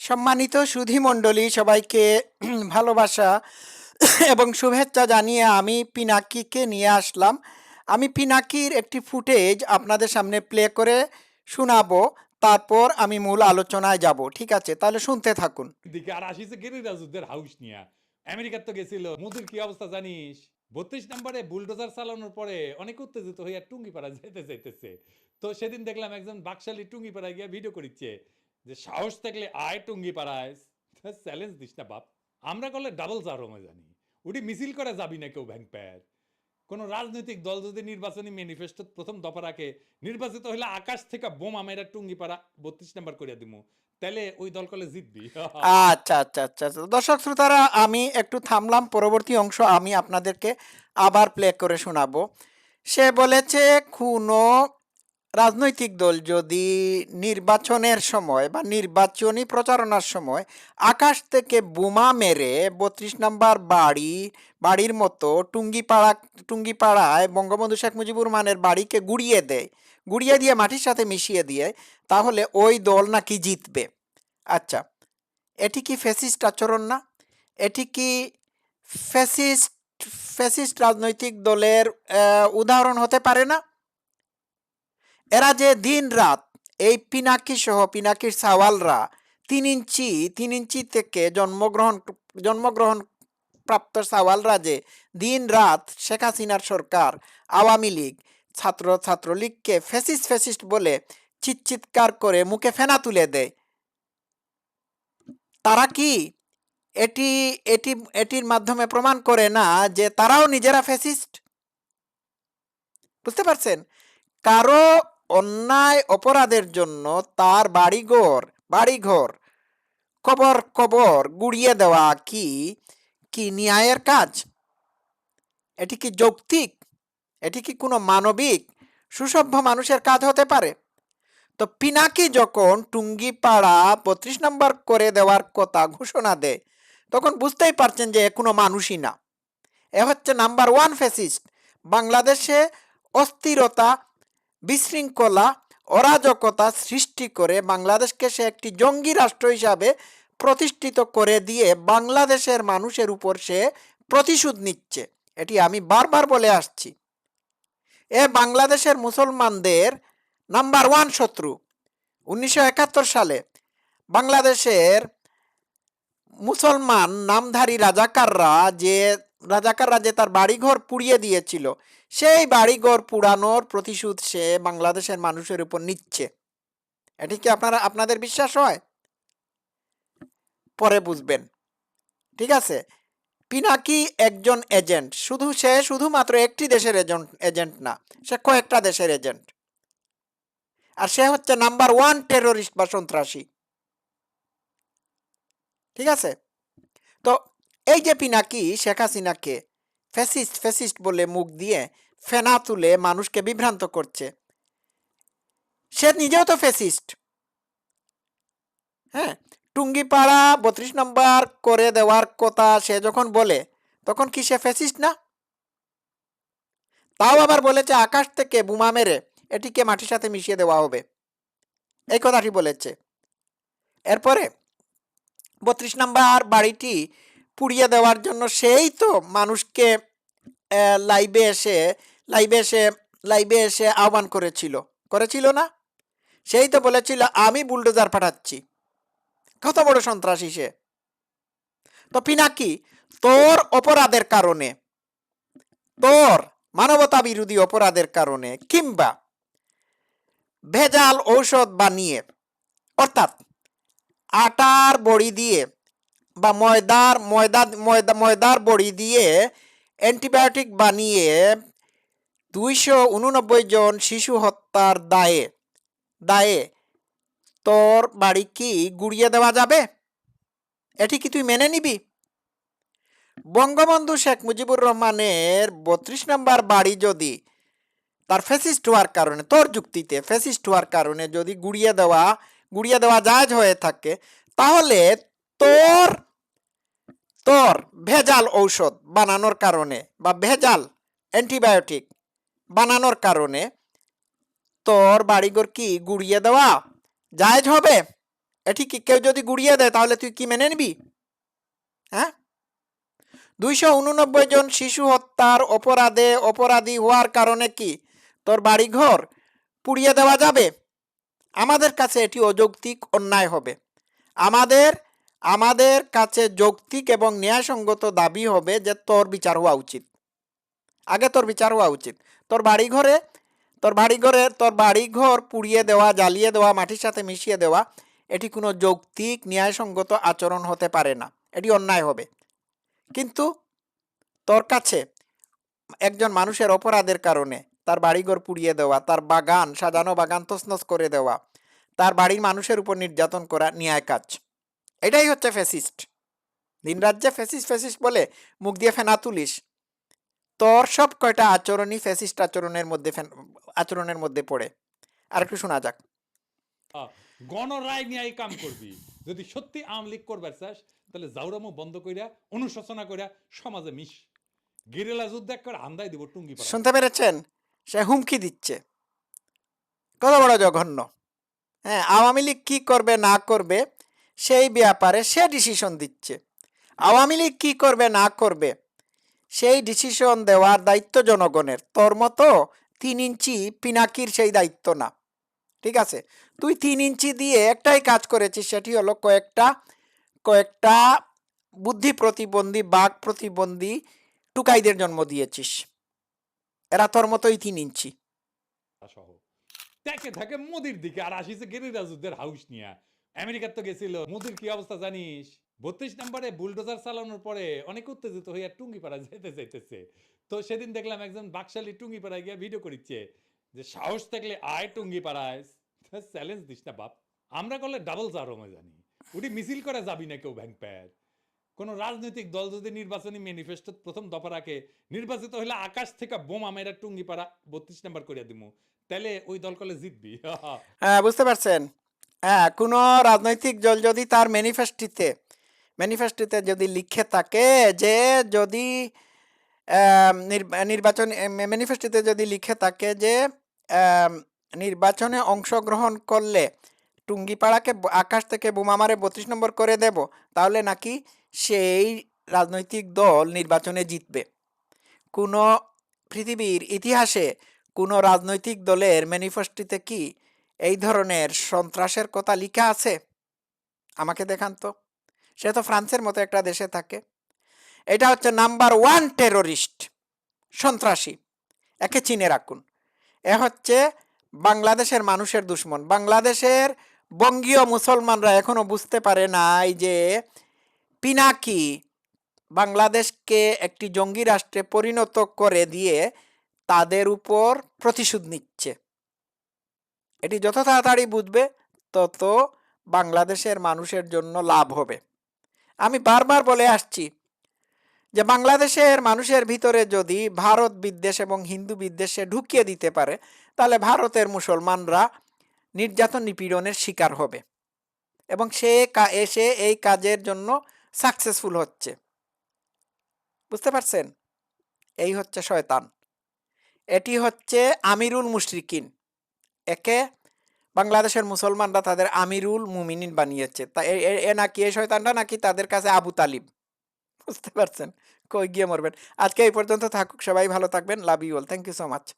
সম্মানিত সুধী মণ্ডলী, সবাইকে ভালোবাসা এবং শুভেচ্ছা জানিয়ে আমি পিনাকিকে নিয়ে আসলাম। আমি পিনাকির একটি ফুটেজ আপনাদের সামনে প্লে করে শোনাবো, তারপর আমি মূল আলোচনায় যাব, ঠিক আছে? তাহলে শুনতে থাকুন। দিকে আর আসিছে গেরিলা হাউস নিয়া। আমেরিকার তো গেছিল, মোদির কি অবস্থা জানিস? বত্রিশ নম্বরে বুলডোজার চালানোর পরে অনেক উত্তেজিত হইয়া টুঙ্গিপাড়া যেতে যাইতেছে। তো সেদিন দেখলাম একজন বাকশালী টুঙ্গিপাড়ায় গিয়ে ভিডিও করিচ্ছে। যে সাহস থাকলে আয় টুঙ্গিপাড়ায় চ্যালেঞ্জ দিস না বাপ। আমরা করলে ডাবল জারমে জানি। উঠি মিছিল করে যাবি না কেউ ভ্যাং প্যার। কোন রাজনৈতিক দল যদি নির্বাচনী ম্যানিফেস্টো প্রথম দফা রাখে, নির্বাচিত হলে আকাশ থেকে বোমা মেরা টুঙ্গিপাড়া বত্রিশ নাম্বার করিয়া দিমু। তাহলে ওই দল কলে জিতবি। আচ্ছা আচ্ছা আচ্ছা আচ্ছা। দর্শক শ্রোতারা, আমি একটু থামলাম। পরবর্তী অংশ আমি আপনাদেরকে আবার প্লে করে শোনাবো। সে বলেছে কোনো রাজনৈতিক দল যদি নির্বাচনের সময় বা নির্বাচনী প্রচারণার সময় আকাশ থেকে বোমা মেরে বত্রিশ নম্বর বাড়ি, বাড়ির মতো টুঙ্গিপাড়া টুঙ্গিপাড়ায় বঙ্গবন্ধু শেখ মুজিবুর রহমানের বাড়িকে গুড়িয়ে দেয়, গুড়িয়ে দিয়ে মাটির সাথে মিশিয়ে দিয়ে, তাহলে ওই দল নাকি জিতবে। আচ্ছা এটি কি ফ্যাসিস্ট আচরণ না? এটি কি ফ্যাসিস্ট ফ্যাসিস্ট রাজনৈতিক দলের উদাহরণ হতে পারে না? এরা যে দিন রাত এই পিনাকি সহ পিনাকির সাওয়ালরা তিন ইঞ্চি তিন ইঞ্চি থেকে জন্মগ্রহণ জন্মগ্রহণ প্রাপ্ত সাওয়ালরা যে দিন রাত শেখ হাসিনার সরকার, আওয়ামী লীগ, ছাত্র ছাত্রলীগকে ফ্যাসিস্ট ফ্যাসিস্ট বলে চিৎচিৎকার করে মুখে ফেনা তুলে দেয়। তারা কি এটি এটি, এটির মাধ্যমে প্রমাণ করে না যে তারাও নিজেরা ফ্যাসিস্ট বুঝতে পারছেন? কারও অন্যায় অপরাধের জন্য তার বাড়িঘর বাড়িঘর, কবর কবর গুড়িয়ে দেওয়া কি কি ন্যায়ের কাজ? এটি কি যৌক্তিক? এটি কি কোনো মানবিক, সুসভ্য মানুষের কাজ হতে পারে? তো পিনাকি যখন টুঙ্গিপাড়া বত্রিশ নম্বর করে দেওয়ার কথা ঘোষণা দেয়, তখন বুঝতেই পারছেন যে কোনো মানুষই না। এ হচ্ছে নাম্বার ওয়ান ফেসিস্ট বাংলাদেশে অস্থিরতা বিশৃঙ্খলা, অরাজকতা সৃষ্টি করে বাংলাদেশকে সে একটি জঙ্গি রাষ্ট্র হিসাবে প্রতিষ্ঠিত করে দিয়ে বাংলাদেশের মানুষের উপর সে প্রতিশোধ নিচ্ছে। এটি আমি বারবার বলে আসছি। এ বাংলাদেশের মুসলমানদের নাম্বার ওয়ান শত্রু। উনিশশো একাত্তর সালে বাংলাদেশের মুসলমান নামধারী রাজাকাররা যে রাজাকাররা যে তার বাড়িঘর পুড়িয়ে দিয়েছিল। সেই বাড়িঘর পুড়ানোর প্রতিশোধ সে বাংলাদেশের মানুষের উপর নিচ্ছে। এটি কি আপনারা, আপনাদের বিশ্বাস হয়? পরে বুঝবেন। ঠিক আছে? পিনাকি একজন এজেন্ট। শুধু সে শুধুমাত্র একটি দেশের এজেন্ট এজেন্ট না, সে কয়েকটা দেশের এজেন্ট। আর সে হচ্ছে নাম্বার ওয়ান টেরোরিস্ট বা সন্ত্রাসী। ঠিক আছে? এই যে পিনাকি শেখ হাসিনাকে ফ্যাসিস্ট ফ্যাসিস্ট বলে মুখ দিয়ে ফেনা তুলে মানুষকে বিভ্রান্ত করছে। সে নিজেও তো ফ্যাসিস্ট। হ্যাঁ টুঙ্গিপাড়া বত্রিশ নম্বর করে দেওয়ার কথা সে যখন বলে, তখন কি সে ফ্যাসিস্ট না? তাও আবার বলেছে, আকাশ থেকে বোমা মেরে এটিকে মাটির সাথে মিশিয়ে দেওয়া হবে। এই কথাটি বলেছে। এরপরে বত্রিশ নাম্বার বাড়িটি পুড়িয়ে দেওয়ার জন্য সেই তো মানুষকে লাইভে এসে লাইভে এসে লাইভে এসে আহ্বান করেছিল। করেছিল না? সেই তো বলেছিল, আমি বুলডোজার পাঠাচ্ছি। কত বড় সন্ত্রাসী সে? তো পিনাকি, তোর অপরাধের কারণে, তোর মানবতা বিরোধী অপরাধের কারণে কিংবা ভেজাল ঔষধ বানিয়ে, অর্থাৎ আটার বড়ি দিয়ে বা ময়দার ময়দা ময়দা, ময়দার বড়ি দিয়ে অ্যান্টিবায়োটিক বানিয়ে দুইশো উননব্বই জন শিশু হত্যার দায়ে দায়ে তোর বাড়ি কি গুড়িয়ে দেওয়া যাবে? এটি কি তুই মেনে নিবি? বঙ্গবন্ধু শেখ মুজিবুর রহমানের বত্রিশ নম্বর বাড়ি যদি তার ফেসিস্ট হওয়ার কারণে, তোর যুক্তিতে ফেসিস্ট হওয়ার কারণে যদি গুড়িয়ে দেওয়া গুড়িয়ে দেওয়া জায়জ হয়ে থাকে, তাহলে তোর তোর ভেজাল ঔষধ বানানোর কারণে বা ভেজাল অ্যান্টিবায়োটিক বানানোর কারণে তোর বাড়িঘর কি গুড়িয়ে দেওয়া জায়জ হবে? এটি কি কেউ যদি গুড়িয়ে দেয় তাহলে তুই কি মেনে নিবি? হ্যাঁ? দুইশো উননব্বই জন শিশু হত্যার অপরাধে অপরাধী হওয়ার কারণে কি তোর বাড়িঘর পুড়িয়ে দেওয়া যাবে? আমাদের কাছে এটি অযৌক্তিক অন্যায় হবে। আমাদের আমাদের কাছে যৌক্তিক এবং ন্যায়সঙ্গত দাবি হবে যে তোর বিচার হওয়া উচিত। আগে তোর বিচার হওয়া উচিত। তোর বাড়িঘরে তোর বাড়িঘরে, তোর বাড়িঘর পুড়িয়ে দেওয়া, জ্বালিয়ে দেওয়া, মাটির সাথে মিশিয়ে দেওয়া, এটি কোনো যৌক্তিক, ন্যায়সঙ্গত আচরণ হতে পারে না। এটি অন্যায় হবে। কিন্তু তোর কাছে একজন মানুষের অপরাধের কারণে তার বাড়িঘর পুড়িয়ে দেওয়া, তার বাগান, সাজানো বাগান তছনছ করে দেওয়া, তার বাড়ির মানুষের উপর নির্যাতন করা ন্যায় কাজ। এটাই হচ্ছে ফ্যাসিস্ট। দিন রাজ্যে ফ্যাসিস্ট ফ্যাসিস্ট বলে মুখ দিয়ে ফেনা তুলিস তোর সব কয়টা আচরণই ফ্যাসিস্ট আচরণের মধ্যে আচরণের মধ্যে পড়ে। আর একটু শোনা যাক। গণরায় নিয়ে এই কাম করবি। যদি সত্যি আওয়ামী লীগ করবার চাস তাহলে জাউরামো বন্ধ কইরা অনুশোচনা কইরা সমাজে মিশ। গেরিলা যুদ্ধ এক করে হান্দাই দিব টুঙ্গি পাড়া শুনতে পেরেছেন? সে হুমকি দিচ্ছে। কত বড় জঘন্য। হ্যাঁ আওয়ামী লীগ কী করবে না করবে সেই ব্যাপারে সে ডিসিশন দিচ্ছে। আওয়ামী লীগ কী করবে, না করবে, সেই ডিসিশন দেওয়ার দায়িত্ব জনগণের। তোর মতো তিন ইঞ্চি পিনাকির সেই দায়িত্ব না। ঠিক আছে? তুই তিন ইঞ্চি দিয়ে একটাই কাজ করেছিস, সেটি হলো কয়েকটা কয়েকটা বুদ্ধি প্রতিবন্ধী বাঘ প্রতিবন্ধী টুকাইদের জন্ম দিয়েছিস। এরা তোর মতোই তিন ইঞ্চি। দেখে থাকে মোদির দিকে, আর যুদ্ধের হাউস নিয়া। আমেরিকার তো গেছিল। মোদির কি অবস্থা জানিস? বত্রিশ নম্বরে বুলডোজার চালানোর পরে অনেক উত্তেজিত হইয়া টুঙ্গি পাড়া যেতে যাইতেছে। তো সেদিন দেখলাম একজন বাকশালী টুঙ্গি পাড়ায় গিয়ে ভিডিও করিচ্ছে যে, সাহস থাকলে আয় টুঙ্গি পাড়ায় চ্যালেঞ্জ দিস না বাপ। আমরা করলে ডাবল জারমে জানি। উঠি মিছিল করে যাবি না কেউ ব্যাংক প্যার কোন রাজনৈতিক দল যদি নির্বাচনী ম্যানিফেস্টো প্রথম দফা রাখে, নির্বাচিত হলে আকাশ থেকে বোমা মেরা টুঙ্গি পাড়া বত্রিশ নাম্বার করিয়া দিমু। তাহলে ওই দল কলে জিতবি। হ্যাঁ বুঝতে পারছেন। হ্যাঁ কোনো রাজনৈতিক দল যদি তার ম্যানিফেস্টোতে ম্যানিফেস্টোতে যদি লিখে থাকে যে যদি নির্বা- নির্বাচন ম্যানিফেস্টোতে যদি লিখে থাকে যে নির্বাচনে অংশগ্রহণ করলে টুঙ্গিপাড়াকে আকাশ থেকে বোমা মারে বত্রিশ নম্বর করে দেব, তাহলে নাকি সেই রাজনৈতিক দল নির্বাচনে জিতবে। কোনো পৃথিবীর ইতিহাসে কোনো রাজনৈতিক দলের ম্যানিফেস্টোতে কি এই ধরনের সন্ত্রাসের কথা লিখা আছে? আমাকে দেখান তো। সে তো ফ্রান্সের মতো একটা দেশে থাকে। এটা হচ্ছে নাম্বার ওয়ান টেরোরিস্ট, সন্ত্রাসী। একে চিনে রাখুন। এ হচ্ছে বাংলাদেশের মানুষের দুশ্মন। বাংলাদেশের বঙ্গীয় মুসলমানরা এখনও বুঝতে পারে নাই যে পিনাকি বাংলাদেশকে একটি জঙ্গি রাষ্ট্রে পরিণত করে দিয়ে তাদের উপর প্রতিশোধ নিচ্ছে। এটি যত তাড়াতাড়ি বুঝবে, তত বাংলাদেশের মানুষের জন্য লাভ হবে। আমি বারবার বলে আসছি যে, বাংলাদেশের মানুষের ভিতরে যদি ভারত বিদ্বেষ এবং হিন্দু বিদ্বেষে ঢুকিয়ে দিতে পারে, তাহলে ভারতের মুসলমানরা নির্যাতন নিপীড়নের শিকার হবে এবং সে এসে এই কাজের জন্য সাকসেসফুল হচ্ছে। বুঝতে পারছেন? এই হচ্ছে শয়তান। এটি হচ্ছে আমিরুল মুশরিকিন। একে বাংলাদেশের মুসলমানরা তাদের আমিরুল মুমিনিন বানিয়েছে। তা এ- নাকি এ শয়তানরা নাকি তাদের কাছে আবু তালিব? বুঝতে পারছেন? কই গিয়ে মরবেন? আজকে এই পর্যন্ত থাকুক, সবাই ভালো থাকবেন, love you all. Thank you so much